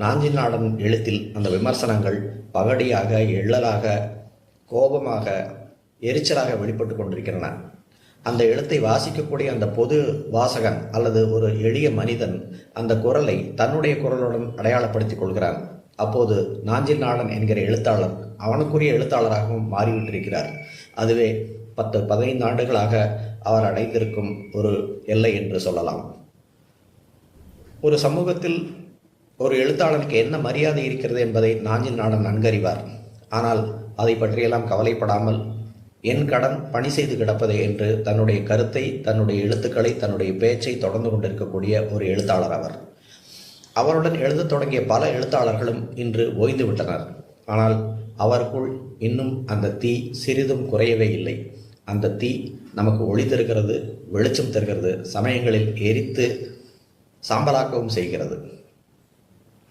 நாஞ்சில் நாடன் எழுத்தில் அந்த விமர்சனங்கள் பகடியாக எள்ளலாக கோபமாக எரிச்சலாக வெளிப்பட்டு கொண்டிருக்கின்றன. அந்த எழுத்தை வாசிக்கக்கூடிய அந்த பொது வாசகன் அல்லது ஒரு எளிய மனிதன் அந்த குரலை தன்னுடைய குரலுடன் அடையாளப்படுத்திக் கொள்கிறான். அப்போது நாஞ்சில் நாடன் என்கிற எழுத்தாளர் அவனுக்குரிய எழுத்தாளராகவும் மாறிவிட்டிருக்கிறார். அதுவே பத்து பதினைந்து ஆண்டுகளாக அவர் அடைந்திருக்கும் ஒரு எல்லை என்று சொல்லலாம். ஒரு சமூகத்தில் ஒரு எழுத்தாளனுக்கு என்ன மரியாதை இருக்கிறது என்பதை நாஞ்சில் நாடன் நன்கறிவார். ஆனால் அதை பற்றியெல்லாம் கவலைப்படாமல் என் கடன் பணி செய்து கிடப்பதே என்று தன்னுடைய கருத்தை தன்னுடைய எழுத்துக்களை தன்னுடைய பேச்சை தொடர்ந்து கொண்டிருக்கக்கூடிய ஒரு எழுத்தாளர் அவர். அவருடன் எழுதத் தொடங்கிய பல எழுத்தாளர்களும் இன்று ஓய்ந்து விட்டனர். ஆனால் அவருக்குள் இன்னும் அந்த தீ சிறிதும் குறையவே இல்லை. அந்த தீ நமக்கு ஒளி தருகிறது வெளிச்சம் தருகிறது சமயங்களில் எரித்து சாம்பலாக்கவும் செய்கிறது.